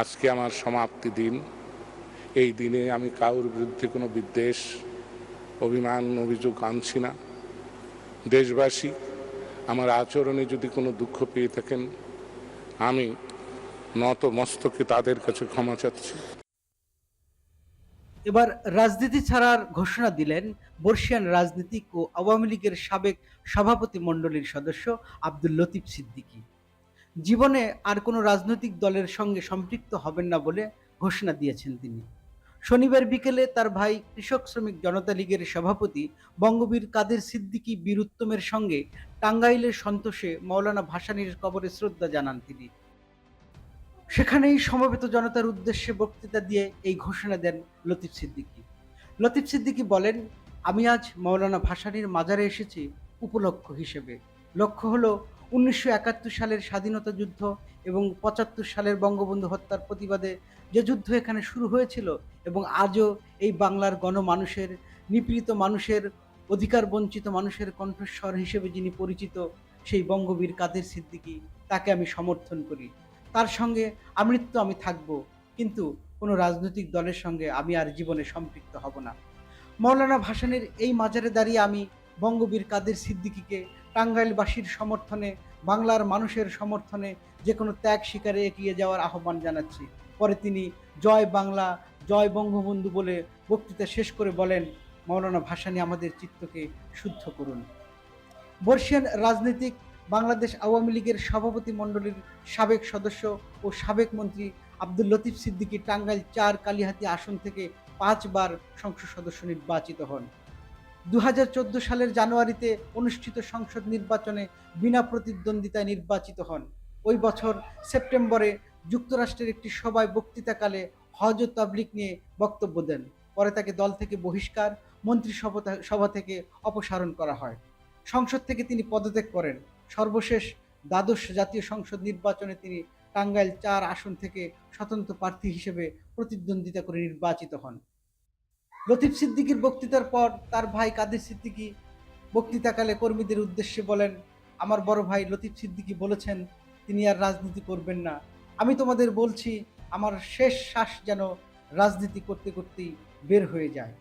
আজকে আমার সমাপ্তি দিন। এই দিনে আমি কারোর বিরুদ্ধে কোনো বিদ্বেষ, অভিমান, অভিযোগ আনছি না। দেশবাসী, আমার আচরণে যদি কোনো দুঃখ পেয়ে থাকেন, আমি নত মস্তকে তাদের কাছে ক্ষমা চাচ্ছি। এবার রাজনীতি ছাড়ার ঘোষণা দিলেন বর্ষিয়ান রাজনীতিক ও আওয়ামী লীগের সাবেক সভাপতি মণ্ডলীর সদস্য আব্দুল লতিফ সিদ্দিকী। জীবনে আর কোনো রাজনৈতিক দলের সঙ্গে সম্পৃক্ত হবেন না বলে ঘোষণা দিয়েছেন তিনি। শনিবার বিকেলে তার ভাই কৃষক শ্রমিক জনতা লীগের সভাপতি বঙ্গবীর কাদের সিদ্দিকী বীর উত্তমের সঙ্গে টাঙ্গাইলের সন্তোষে মৌলানা ভাসানীর কবরে শ্রদ্ধা জানান তিনি। সেখানেই সমবেত জনতার উদ্দেশ্যে বক্তৃতা দিয়ে এই ঘোষণা দেন লতিফ সিদ্দিকী। লতিফ সিদ্দিকী বলেন, আমি আজ মৌলানা ভাসানীর মাজারে এসেছি উপলক্ষ হিসেবে। লক্ষ্য হলো উনিশশো একাত্তর সালের স্বাধীনতা যুদ্ধ এবং পঁচাত্তর সালের বঙ্গবন্ধু হত্যার প্রতিবাদে যে যুদ্ধ এখানে শুরু হয়েছিল এবং আজও এই বাংলার গণমানুষের, নিপীড়িত মানুষের, অধিকার বঞ্চিত মানুষের কণ্ঠস্বর হিসেবে যিনি পরিচিত সেই বঙ্গবীর কাদের সিদ্দিকী, তাকে আমি সমর্থন করি। তার সঙ্গে আমৃত্যু আমি থাকব, কিন্তু কোনো রাজনৈতিক দলের সঙ্গে আমি আর জীবনে সম্পৃক্ত হব না। মৌলানা ভাসানের এই মাজারে দাঁড়িয়ে আমি বঙ্গবীর কাদের সিদ্দিকীকে টাঙ্গাইলবাসীর সমর্থনে, বাংলার মানুষের সমর্থনে যে কোনো ত্যাগ শিকারে এগিয়ে যাওয়ার আহ্বান জানাচ্ছি। পরে তিনি জয় বাংলা, জয় বঙ্গবন্ধু বলে বক্তৃতা শেষ করে বলেন, মৌলানা ভাসানী আমাদের চিত্তকে শুদ্ধ করুন। বর্ষিয়ান রাজনীতিক বাংলাদেশ আওয়ামী লীগের সভাপতি মণ্ডলীর সাবেক সদস্য ও সাবেক মন্ত্রী আব্দুল লতিফ সিদ্দিকী টাঙ্গাইল চার কালিহাতি আসন থেকে পাঁচবার সংসদ সদস্য নির্বাচিত হন। দু হাজার চোদ্দ সালের জানুয়ারিতে অনুষ্ঠিত সংসদ নির্বাচনে বিনা প্রতিদ্বন্দ্বিতায় নির্বাচিত হন। ওই বছর সেপ্টেম্বরে যুক্তরাষ্ট্রের একটি সভায় বক্তৃতাকালে হজ ও তাবলিক নিয়ে বক্তব্য দেন। পরে তাকে দল থেকে বহিষ্কার মন্ত্রিসভা সভা থেকে অপসারণ করা হয়। সংসদ থেকে তিনি পদত্যাগ করেন। সর্বশেষ দ্বাদশ জাতীয় সংসদ নির্বাচনে তিনি টাঙ্গাইল চার আসন থেকে স্বতন্ত্র প্রার্থী হিসেবে প্রতিদ্বন্দ্বিতা করে নির্বাচিত হন। লতিফ সিদ্দিকীর বক্তৃতার পর তার ভাই কাদের সিদ্দিকী বক্তৃতাকালে কর্মীদের উদ্দেশ্যে বলেন, আমার বড় ভাই লতিফ সিদ্দিকী বলেছেন, তিনি আর রাজনীতি করবেন না। আমি তোমাদের বলছি, আমার শেষ শ্বাস যেন রাজনীতি করতে করতেই বের হয়ে যায়।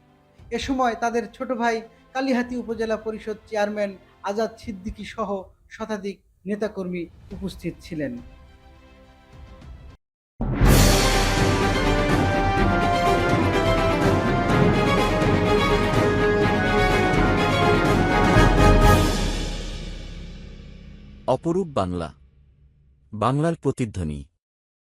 এ সময় তাদের ছোট ভাই কালিহাতি উপজেলা পরিষদ চেয়ারম্যান আজাদ সিদ্দিকী সহ শতাধিক নেতাকর্মী উপস্থিত ছিলেন। অপরূপ বাংলা। বাংলার প্রতিধ্বনি।